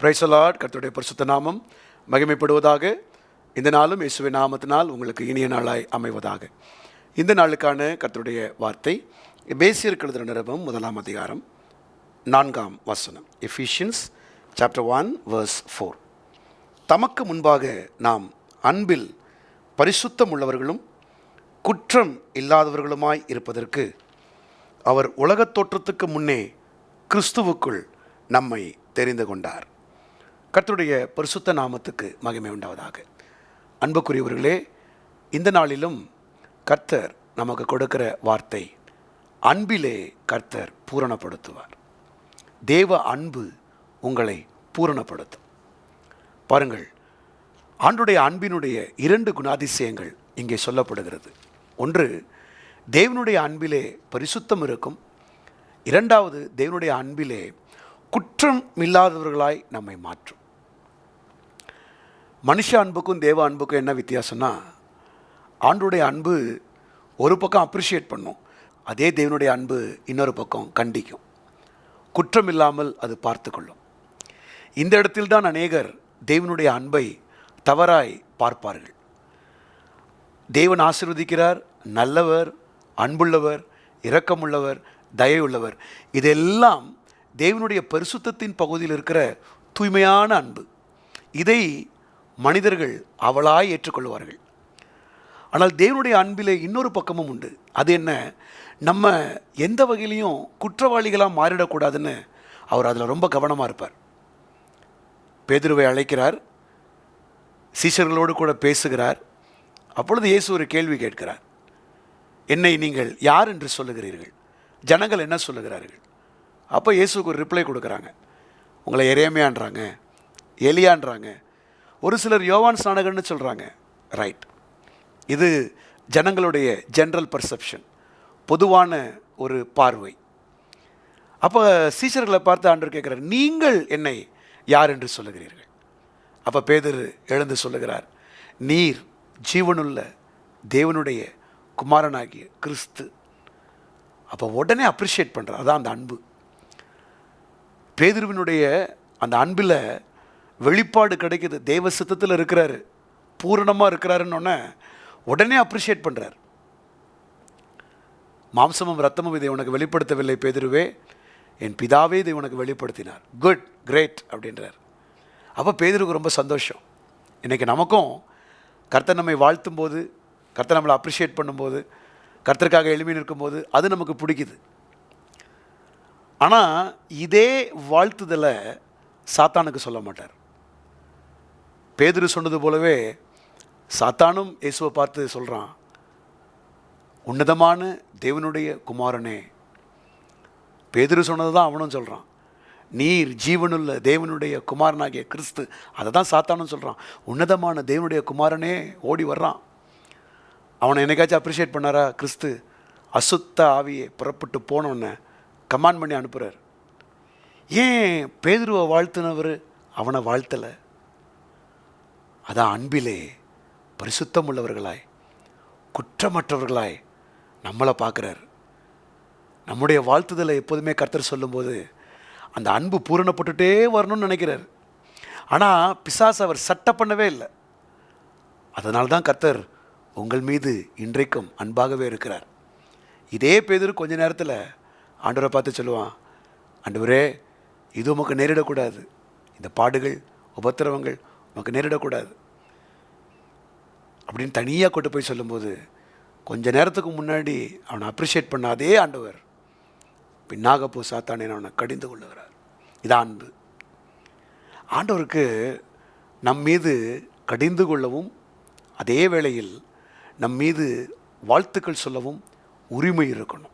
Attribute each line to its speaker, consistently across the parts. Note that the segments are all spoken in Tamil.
Speaker 1: பிரைசலாட் கர்த்தருடைய பரிசுத்த நாமம் மகிமைப்படுவதாக. இந்த நாளும் இயேசுவின் நாமத்தினால் உங்களுக்கு இனிய நாளாய் அமைவதாக. இந்த நாளுக்கான கர்த்தருடைய வார்த்தை பேசியர் கழுதுற நிருபம் முதலாம் அதிகாரம் நான்காம் வசனம் Ephesians chapter one verse four தமக்கு முன்பாக நாம் அன்பில் பரிசுத்தம் உள்ளவர்களும் குற்றம் இல்லாதவர்களுமாய் இருப்பதற்கு அவர் உலகத் தோற்றத்துக்கு முன்னே கிறிஸ்துவுக்குள் நம்மை தெரிந்து கொண்டார். கர்த்தருடைய பரிசுத்த நாமத்துக்கு மகிமை உண்டாவதாக. அன்புக்குரியவர்களே இந்த நாளிலும் கர்த்தர் நமக்கு கொடுக்கிற வார்த்தை அன்பிலே கர்த்தர் பூரணப்படுத்துவார். தேவ அன்பு உங்களை பூரணப்படுத்தும். பாருங்கள் ஆண்டுடைய அன்பினுடைய இரண்டு குணாதிசயங்கள் இங்கே சொல்லப்படுகிறது. ஒன்று தேவனுடைய அன்பிலே பரிசுத்தம் இருக்கும். இரண்டாவது தேவனுடைய அன்பிலே குற்றம் இல்லாதவர்களாய் நம்மை மாற்றும். மனுஷ அன்புக்கும் தேவ அன்புக்கும் என்ன வித்தியாசம்னா ஆண்டுடைய அன்பு ஒரு பக்கம் அப்ரிஷியேட் பண்ணும் அதே தேவனுடைய அன்பு இன்னொரு பக்கம் கண்டிக்கும். குற்றம் இல்லாமல் அது பார்த்து கொள்ளும் இந்த இடத்தில்தான் அநேகர் தேவனுடைய அன்பை தவறாய் பார்ப்பார்கள். தேவன் ஆசிர்வதிக்கிறார் நல்லவர் அன்புள்ளவர் இரக்கமுள்ளவர் தயவுள்ளவர் இதெல்லாம் தேவனுடைய பரிசுத்தத்தின் பகுதியில் இருக்கிற தூய்மையான அன்பு. இதை மனிதர்கள் அவளாய் ஏற்றுக்கொள்வார்கள். ஆனால் தேவனுடைய அன்பிலே இன்னொரு பக்கமும் உண்டு. அது என்ன? நம்ம எந்த வகையிலையும் குற்றவாளிகளாக மாறிடக்கூடாதுன்னு அவர் அதில் ரொம்ப கவனமாக இருப்பார். பேதுருவை அழைக்கிறார். சீஷர்களோடு கூட பேசுகிறார். அப்பொழுது இயேசு ஒரு கேள்வி கேட்கிறார். என்னை நீங்கள் யார் என்று சொல்லுகிறீர்கள்? ஜனங்கள் என்ன சொல்லுகிறார்கள்? அப்போ இயேசுக்கு ஒரு ரிப்ளை கொடுக்குறாங்க. உங்களை எரேமையான்றாங்க எலியான்றாங்க ஒரு சிலர் யோவான் ஸ்நானகர்னு சொல்கிறாங்க ரைட் இது ஜனங்களுடைய ஜென்ரல் பர்செப்ஷன் பொதுவான ஒரு பார்வை. அப்போ சீசர்களை பார்த்து ஆண்டவர் கேட்குறார் நீங்கள் என்னை யார் என்று சொல்லுகிறீர்கள்? அப்போ பேதர் எழுந்து சொல்லுகிறார் நீர் ஜீவனுள்ள தேவனுடைய குமாரனாகிய கிறிஸ்து. அப்போ உடனே அப்ரிஷியேட் பண்ணுறார் அதான் அந்த அன்பு. பேதிருவினுடைய அந்த அன்பில் வெளிப்பாடு கிடைக்குது. தேவ சித்தத்தில் இருக்கிறாரு. பூரணமாக இருக்கிறாருன்னொன்னே உடனே அப்ரிஷியேட் பண்ணுறார் மாம்சமும் ரத்தமும் இதை உனக்கு வெளிப்படுத்தவில்லை பேதுருவே. என் பிதாவே இதை உனக்கு வெளிப்படுத்தினார். குட் கிரேட் அப்படின்றார். அப்போ பேதருக்கு ரொம்ப சந்தோஷம். இன்றைக்கி நமக்கும் கர்த்தர் நம்மை வாழ்த்தும் போது கர்த்தர் நம்மளை அப்ரிஷியேட் பண்ணும்போது கர்த்தருக்காக எளிமை நிற்கும்போது அது நமக்கு பிடிக்குது. ஆனால் இதே வாழ்த்துதலை சாத்தானுக்கு சொல்ல மாட்டார். பேதுரு சொன்னது போலவே சாத்தானும் இயேசுவை பார்த்து சொல்கிறான் உன்னதமான தேவனுடைய குமாரனே. பேதுரு சொன்னது தான் அவனும் சொல்கிறான் நீர் ஜீவனுள்ள தேவனுடைய குமாரனாகிய கிறிஸ்து. அதை தான் சாத்தானும் சொல்கிறான் உன்னதமான தேவனுடைய குமாரனே ஓடி வர்றான். அவனை என்னைக்காச்சும் அப்ரிஷியேட் பண்ணாரா? கிறிஸ்து அசுத்த ஆவியை புறப்பட்டு போனவனை கமாண்ட் பண்ணி அனுப்புகிறார் ஏன் பேதுருவை வாழ்த்தினவர் அவனை வாழ்த்தலை? அதான் அன்பிலே பரிசுத்தம் உள்ளவர்களாய் குற்றமற்றவர்களாய் நம்மளை பார்க்குறார். நம்முடைய வாழ்த்துதலை எப்போதுமே கர்த்தர் சொல்லும்போது அந்த அன்பு பூரணப்பட்டுட்டே வரணும்னு நினைக்கிறார். ஆனால் பிசாஸ் அவர் சட்டை பண்ணவே இல்லை. அதனால தான் கர்த்தர் உங்கள் மீது இன்றைக்கும் அன்பாகவே இருக்கிறார். இதே பேதர் கொஞ்ச நேரத்தில் ஆண்டவரை பார்த்து சொல்லுவான் ஆண்டவரே இது உமக்கு நேரிடக்கூடாது. இந்த பாடுகள் உபத்திரவங்கள் நமக்கு நேரிடக்கூடாது. அப்படின்னு தனியாக கொண்டு போய் சொல்லும்போது கொஞ்ச நேரத்துக்கு முன்னாடி அவனை அப்ரிஷியேட் பண்ண அதே ஆண்டவர் பின்னாக போ சாத்தானே அவனை கடிந்து கொள்ளுகிறார். இதான் அன்பு. ஆண்டவருக்கு நம் மீது கடிந்து கொள்ளவும் அதே வேளையில் நம் மீது வாழ்த்துக்கள் சொல்லவும் உரிமை இருக்கணும்.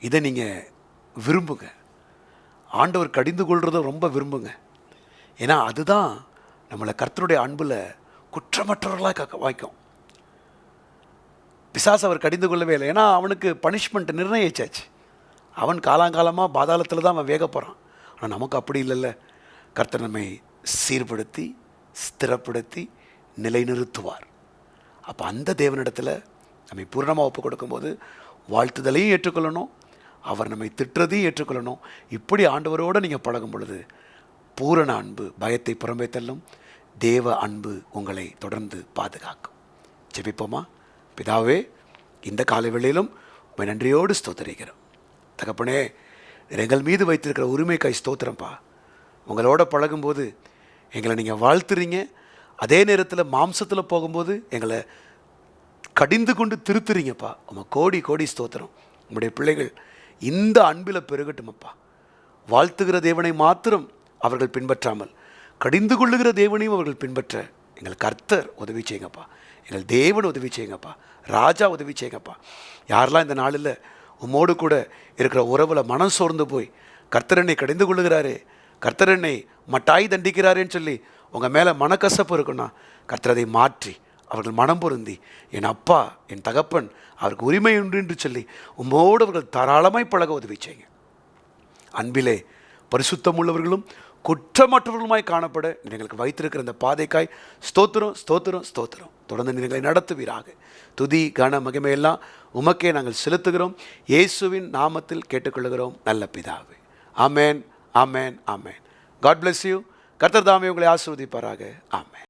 Speaker 1: இதை நீங்கள் விரும்புங்க. ஆண்டவர் கடிந்து கொள்றதை ரொம்ப விரும்புங்க. ஏன்னா அதுதான் நம்மளை கர்த்தருடைய அன்பில் குற்றமற்றவர்களாக க வாய்க்கும். பிசாஸ் அவர் கடிந்து கொள்ளவே இல்லை. ஏன்னா அவனுக்கு பனிஷ்மெண்ட் நிர்ணயிச்சாச்சு. அவன் காலாங்காலமாக பாதாளத்தில் தான் அவன் வேக போகிறான் ஆனால் நமக்கு அப்படி இல்லைல்ல. கர்த்தர் நம்மை சீர்படுத்தி ஸ்திரப்படுத்தி நிலைநிறுத்துவார். அப்போ அந்த தேவனிடத்தில் நம்மை பூரணமாக ஒப்பு கொடுக்கும்போது வாழ்த்துதலையும் ஏற்றுக்கொள்ளணும். அவர் நம்மை திட்டுறதையும் ஏற்றுக்கொள்ளணும். இப்படி ஆண்டவரோடு நீங்கள் பழகும் பொழுது பூரண அன்பு பயத்தை புறம்பே தள்ளும். தேவ அன்பு உங்களை தொடர்ந்து பாதுகாக்கும். ஜெபிப்போமா? பிதாவே இந்த காலவெளியிலும் வேளையிலும் நன்றியோடு ஸ்தோத்தரிக்கிறோம். தகப்பனே எங்கள் மீது வைத்திருக்கிற உரிமைக்காய் ஸ்தோத்திரம்ப்பா உங்களோட பழகும்போது எங்களை நீங்கள் வாழ்த்துறீங்க. அதே நேரத்தில் மாம்சத்தில் போகும்போது எங்களை கடிந்து கொண்டு திருத்துறீங்கப்பா. உங்கள் கோடி கோடி ஸ்தோத்திரம். உங்களுடைய பிள்ளைகள் இந்த அன்பில் பெருகட்டுமப்பா. வாழ்த்துகிற தேவனை மாத்திரம் அவர்கள் பின்பற்றாமல். கடிந்து கொள்ளுகிற தேவனையும் அவர்கள் பின்பற்ற. எங்கள் கர்த்தர் உதவி செய்யுங்கப்பா. எங்கள் தேவன் உதவி செய்யுங்கப்பா. ராஜா உதவி செய்யுங்கப்பா. யாரெல்லாம் இந்த நாளில் உம்மோடு கூட இருக்கிற உறவுல மனம் சோர்ந்து போய் கர்த்தரனை கடிந்து கொள்ளுகிறாரே கர்த்தர் என்னை மட்டாய் தண்டிக்கிறாரேன்னு சொல்லி உங்கள் மேலே மனக்கசப்பு இருக்குன்னா கர்த்தரதை மாற்றி அவர்கள் மனம் பொருந்தி என் அப்பா என் தகப்பன் அவருக்கு உரிமை உண்டு என்று சொல்லி உம்மோடு அவர்கள் தாராளமாய் பழக உதவி செய்யுங்க. அன்பிலே பரிசுத்தம் உள்ளவர்களும் குற்றமற்றவர்களுமாய் காணப்பட நீர் எங்களுக்கு வைத்திருக்கிற இந்த பாதைக்காய் ஸ்தோத்திரம் ஸ்தோத்திரம் ஸ்தோத்திரம். தொடர்ந்து நீர் எங்களை நடத்துவீராக. துதி கன மகிமையெல்லாம் உமக்கே நாங்கள் செலுத்துகிறோம். இயேசுவின் நாமத்தில் கேட்டுக்கொள்கிறோம் நல்ல பிதாவே. ஆமேன் ஆமேன் ஆமேன். காட் பிளஸ் யூ கர்த்தர் தாமே உங்களை ஆசிர்வதிப்பாராக. ஆமேன்.